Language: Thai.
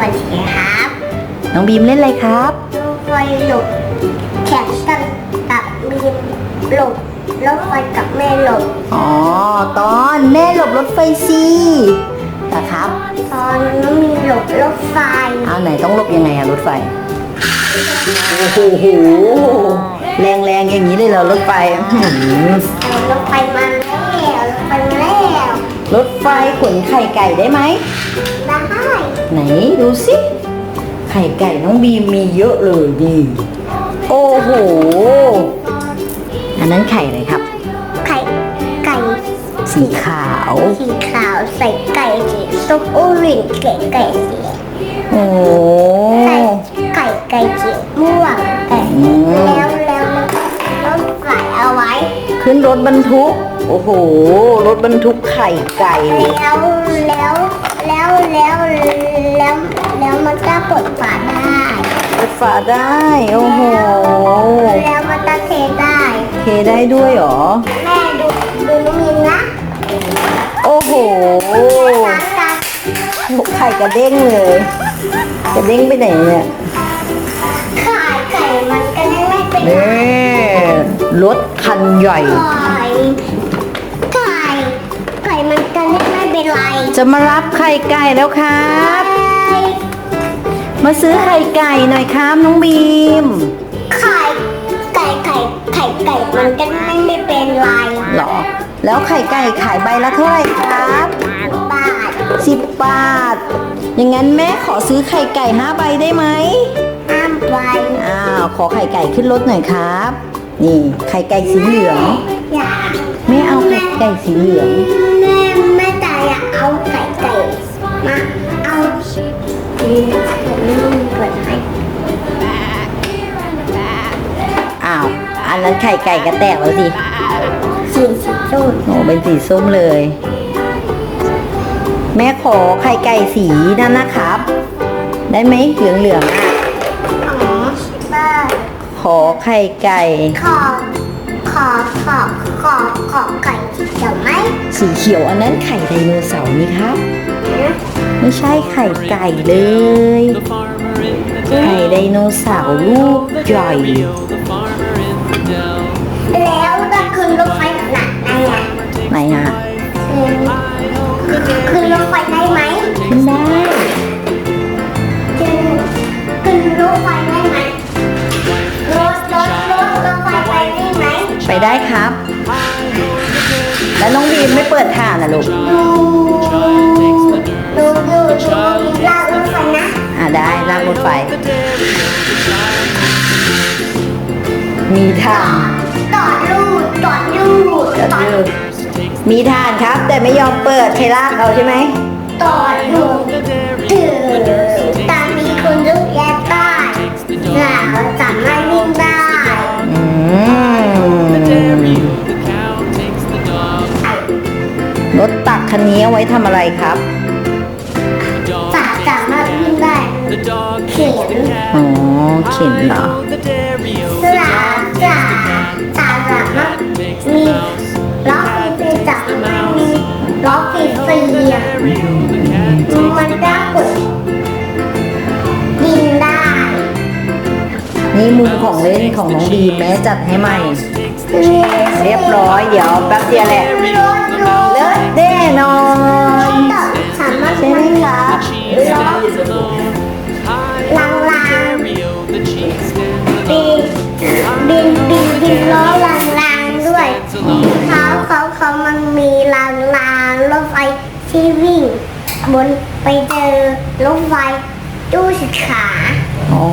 วัสดีครับน้องบีมเล่นอะไรครับรถไฟหลบแข่งกันกับมีมหลบรถไฟกับแม่หลบอ๋อตอนแม่หลบรถไฟสินะครับ ตอนน้องมีหลบรถไฟเอาไหนต้องหลบยังไงอะรถไฟโอ้โหแรงแรงๆอย่างนี้เลยเหรอรถไฟอื้อหือเอารถไฟมา รถไฟขนไข่ไก่ได้ไหม ได้ไหนดูสิไข่ไก่น้องบีมมีเยอะเลยนี่โอ้โห อันนั้นไข่อะไรครับ ไข่ไก่สีขาว สีขาวใส่ไก่สีส้มอูรินไก่ไก่สีโอ้ไก่ไก่ไก่สีม่วงแต่อืมแล้วแล้วแล้วใส่เอาไว้ ขึ้นรถบรรทุก โอ้โห รถบรรทุกไข่ไก่ แล้วแล้วแล้วแล้วแล้วแล้วมันก็เปิดฝาได้เปิดฝาได้ โอ้โห แล้วมันก็เทได้เทได้ด้วยเหรอ แม่ดูดูน้องมินนะโอ้โหตาตาไข่กระเด้งเลย กระเด้งไปไหนเนี่ยขายไก่มันก็ได้ไม่เป็นไรนี่รถคันใหญ่ไก่ จะมารับไข่ไก่แล้วครับ มาซื้อไข่ไก่หน่อยครับน้องบีม ไข่ไก่ไก่ไข่ไก่มันก็ไม่ไม่เป็นไรหรอ แล้วไข่ไก่ขายใบละเท่าไหร่ครับบาทสิบบาท อย่างนั้นแม่ขอซื้อไข่ไก่ห้าใบได้ไหมห้ามไว้อ้าว ขอไข่ไก่ขึ้นรถหน่อยครับ นี่ไข่ไก่สีเหลืองอย่าแม่เอาไข่ไก่สีเหลือง เอาไก่ไก่มาเอาอืมผมเปิดให้อ้าว อันนั้นไข่ไก่กระแตกแล้วสิสีสีส้มโอ้เป็นสีส้มเลย แม่ขอไข่ไก่สีนั่นนะครับ ได้ไหมเหลืองเหลืองๆอะอ๋อบ้าขอไข่ไก่ ขอ ขอขอ ขอขอไก่สีเขียวไหมสีเขียวอันนั้นไข่ไดโนเสาร์นี่ครับ ไม่ใช่ไข่ไก่เลย The farmer in the ไข่ dell. ไดโนเสาร์ลูก The ใหญ่ dairy-o, the farmer in the dell. แล้วจะขึ้นรถไฟหนักไหนอะไหนอะ ไหมไปได้ครับ แล้วน้องบีมไม่เปิดถ่านนะลูกดูดูดูดูลากรถไฟนะ อ่าได้ลากรถไฟ the dairy-o, มีถ่านต่อลูดต่อลูดก็ต่อคือมีถ่านครับ แต่ไม่ยอมเปิดใช้ลากเอาใช่ไหมต่อลูด คันนี้เอาไว้ทำอะไรครับ The สา dog สามารถวิ่งได้ the dog เขียนอ๋อ เข็นเหรอ I know the dairy-o, ส the ลา dog สา takes the cat. สาสามารถ Takes มี the mouse. ล้อฟีฟีจับมีล้อฟีฟีอะ Dairy-o, the cat มัน takes the ได้กด mouse. ยิงได้ นี่มุมของเล่นของน้องบีมแม่จัดให้ใหม่ Takes the เรียบร้อย เดี๋ยวแป๊บเดียวแหละรถร บินบินบินบินล้อลางลางด้วยเขาเขาเขามันมีลางลางรถไฟที่วิ่งบนไปเจอรถไฟตู้สีขาอ๋อ